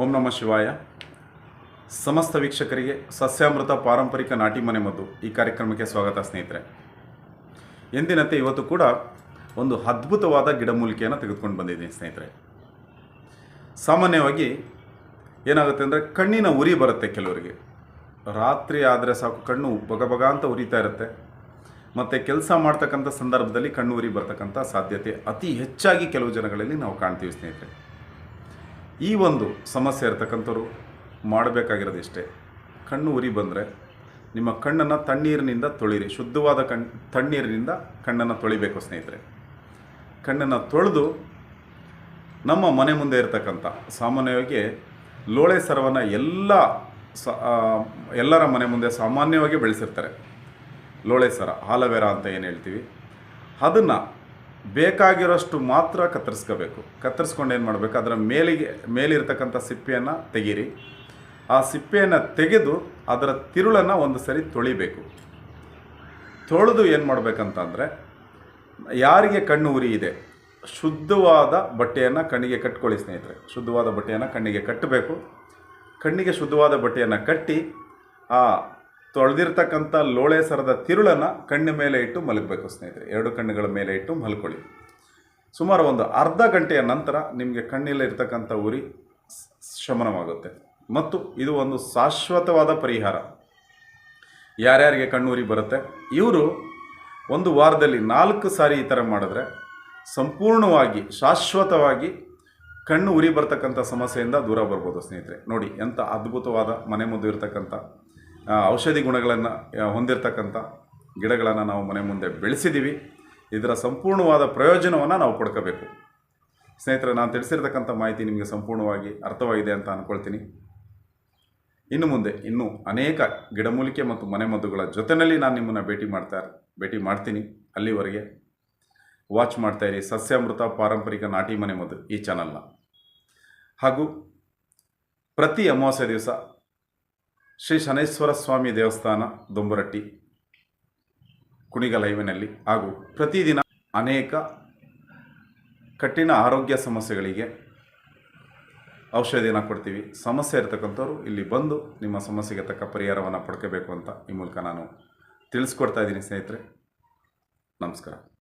ಓಂ ನಮ ಶಿವಾಯ. ಸಮಸ್ತ ವೀಕ್ಷಕರಿಗೆ ಸಸ್ಯಾಮೃತ ಪಾರಂಪರಿಕ ನಾಟಿ ಮನೆ ಮದ್ದು ಈ ಕಾರ್ಯಕ್ರಮಕ್ಕೆ ಸ್ವಾಗತ ಸ್ನೇಹಿತರೆ. ಎಂದಿನಂತೆ ಇವತ್ತು ಕೂಡ ಒಂದು ಅದ್ಭುತವಾದ ಗಿಡಮೂಲಿಕೆಯನ್ನು ತೆಗೆದುಕೊಂಡು ಬಂದಿದ್ದೀನಿ ಸ್ನೇಹಿತರೆ. ಸಾಮಾನ್ಯವಾಗಿ ಏನಾಗುತ್ತೆ ಅಂದರೆ ಕಣ್ಣಿನ ಉರಿ ಬರುತ್ತೆ ಕೆಲವರಿಗೆ. ರಾತ್ರಿ ಆದರೆ ಸಾಕು ಕಣ್ಣು ಬಗ ಬಗ ಅಂತ ಉರಿತಾ ಇರುತ್ತೆ. ಮತ್ತು ಕೆಲಸ ಮಾಡ್ತಕ್ಕಂಥ ಸಂದರ್ಭದಲ್ಲಿ ಕಣ್ಣು ಉರಿ ಬರ್ತಕ್ಕಂಥ ಸಾಧ್ಯತೆ ಅತಿ ಹೆಚ್ಚಾಗಿ ಕೆಲವು ಜನಗಳಲ್ಲಿ ನಾವು ಕಾಣ್ತೀವಿ ಸ್ನೇಹಿತರೆ. ಈ ಒಂದು ಸಮಸ್ಯೆ ಇರ್ತಕ್ಕಂಥವ್ರು ಮಾಡಬೇಕಾಗಿರೋದು ಇಷ್ಟೇ. ಕಣ್ಣು ಉರಿ ಬಂದರೆ ನಿಮ್ಮ ಕಣ್ಣನ್ನು ತಣ್ಣೀರಿನಿಂದ ತೊಳಿರಿ, ಶುದ್ಧವಾದ ಕಣ್, ತಣ್ಣೀರಿನಿಂದ ಕಣ್ಣನ್ನು ತೊಳಿಬೇಕು ಸ್ನೇಹಿತರೆ. ಕಣ್ಣನ್ನು ತೊಳೆದು ನಮ್ಮ ಮನೆ ಮುಂದೆ ಇರತಕ್ಕಂಥ ಸಾಮಾನ್ಯವಾಗಿ ಲೋಳೆ ಸರವನ್ನು ಎಲ್ಲ ಸ ಎಲ್ಲರ ಮನೆ ಮುಂದೆ ಸಾಮಾನ್ಯವಾಗಿ ಬೆಳೆಸಿರ್ತಾರೆ. ಲೋಳೆ ಸರ, ಆಲವೆರಾ ಅಂತ ಏನು ಹೇಳ್ತೀವಿ? ಅದನ್ನು ಬೇಕಾಗಿರೋಷ್ಟು ಮಾತ್ರ ಕತ್ತರಿಸ್ಕೋಬೇಕು. ಕತ್ತರಿಸ್ಕೊಂಡು ಏನು ಮಾಡಬೇಕು? ಅದರ ಮೇಲಿಗೆ, ಮೇಲಿರ್ತಕ್ಕಂಥ ಸಿಪ್ಪೆಯನ್ನು ತೆಗೀರಿ. ಆ ಸಿಪ್ಪೆಯನ್ನು ತೆಗೆದು ಅದರ ತಿರುಳನ್ನು ಒಂದು ಸರಿ ತೊಳಿಬೇಕು. ತೊಳೆದು ಏನು ಮಾಡಬೇಕಂತಂದರೆ, ಯಾರಿಗೆ ಕಣ್ಣು ಉರಿ ಇದೆ, ಶುದ್ಧವಾದ ಬಟ್ಟೆಯನ್ನು ಕಣ್ಣಿಗೆ ಕಟ್ಕೊಳ್ಳಿ ಸ್ನೇಹಿತರೆ. ಶುದ್ಧವಾದ ಬಟ್ಟೆಯನ್ನು ಕಣ್ಣಿಗೆ ಕಟ್ಟಬೇಕು. ಕಣ್ಣಿಗೆ ಶುದ್ಧವಾದ ಬಟ್ಟೆಯನ್ನು ಕಟ್ಟಿ, ಆ ತೊಳೆದಿರ್ತಕ್ಕಂಥ ಲೋಳೆ ಸರದ ತಿರುಳನ್ನು ಕಣ್ಣ ಮೇಲೆ ಇಟ್ಟು ಮಲಗಬೇಕು ಸ್ನೇಹಿತರೆ. ಎರಡು ಕಣ್ಣುಗಳ ಮೇಲೆ ಇಟ್ಟು ಮಲ್ಕೊಳ್ಳಿ. ಸುಮಾರು ಒಂದು ಅರ್ಧ ಗಂಟೆಯ ನಂತರ ನಿಮಗೆ ಕಣ್ಣಲ್ಲಿ ಇರ್ತಕ್ಕಂಥ ಉರಿ ಶಮನವಾಗುತ್ತೆ. ಮತ್ತು ಇದು ಒಂದು ಶಾಶ್ವತವಾದ ಪರಿಹಾರ. ಯಾರ್ಯಾರಿಗೆ ಕಣ್ಣುರಿ ಬರುತ್ತೆ? ಇವರು ಒಂದು ವಾರದಲ್ಲಿ ನಾಲ್ಕು ಸಾರಿ ಈ ಥರ ಮಾಡಿದ್ರೆ ಸಂಪೂರ್ಣವಾಗಿ, ಶಾಶ್ವತವಾಗಿ ಕಣ್ಣು ಉರಿ ಬರ್ತಕ್ಕಂಥ ಸಮಸ್ಯೆಯಿಂದ ದೂರ ಬರ್ಬೋದು ಸ್ನೇಹಿತರೆ. ನೋಡಿ, ಎಂಥ ಅದ್ಭುತವಾದ ಮನೆ ಮುಂದೆ ಇರತಕ್ಕಂಥ ಔಷಧಿ ಗುಣಗಳನ್ನು ಹೊಂದಿರತಕ್ಕಂಥ ಗಿಡಗಳನ್ನು ನಾವು ಮನೆ ಮುಂದೆ ಬೆಳೆಸಿದ್ದೀವಿ ಇದರ ಸಂಪೂರ್ಣವಾದ ಪ್ರಯೋಜನವನ್ನು ನಾವು ಪಡ್ಕೋಬೇಕು. ಸ್ನೇಹಿತರೆ, ನಾನು ತಿಳಿಸಿರ್ತಕ್ಕಂಥ ಮಾಹಿತಿ ನಿಮಗೆ ಸಂಪೂರ್ಣವಾಗಿ ಅರ್ಥವಾಗಿದೆ ಅಂತ ಅಂದ್ಕೊಳ್ತೀನಿ ಇನ್ನು ಮುಂದೆ, ಇನ್ನೂ ಅನೇಕ ಗಿಡಮೂಲಿಕೆ ಮತ್ತು ಮನೆಮದ್ದುಗಳ ಜೊತೆಯಲ್ಲಿ ನಾನು ನಿಮ್ಮನ್ನು ಭೇಟಿ ಮಾಡ್ತಾ, ಭೇಟಿ ಮಾಡ್ತೀನಿ ಅಲ್ಲಿವರೆಗೆ. ವಾಚ್ ಮಾಡ್ತಾ ಇರಿ. ಸಸ್ಯಾಮೃತ, ಪಾರಂಪರಿಕ ನಾಟಿ ಮನೆ ಮದ್ದು ಈ ಚಾನಲ್ನ ಹಾಗೂ ಪ್ರತಿ ಅಮಾವಾಸ್ಯ ದಿವಸ ಶ್ರೀ ಶನೇಶ್ವರ ಸ್ವಾಮಿ ದೇವಸ್ಥಾನ, ದೊಂಬರಟ್ಟಿ ಕುಣಿಗಲೈವಿನಲ್ಲಿ ಹಾಗೂ ಪ್ರತಿದಿನ ಅನೇಕ ಕಠಿಣ ಆರೋಗ್ಯ ಸಮಸ್ಯೆಗಳಿಗೆ ಔಷಧಿಯನ್ನು ಕೊಡ್ತೀವಿ. ಸಮಸ್ಯೆ ಇರತಕ್ಕಂಥವ್ರು ಇಲ್ಲಿ ಬಂದು ನಿಮ್ಮ ಸಮಸ್ಯೆಗೆ ತಕ್ಕ ಪರಿಹಾರವನ್ನು ಪಡ್ಕೋಬೇಕು ಅಂತ ಈ ಮೂಲಕ ನಾನು ತಿಳಿಸ್ಕೊಡ್ತಾ ಇದ್ದೀನಿ ಸ್ನೇಹಿತರೆ. ನಮಸ್ಕಾರ.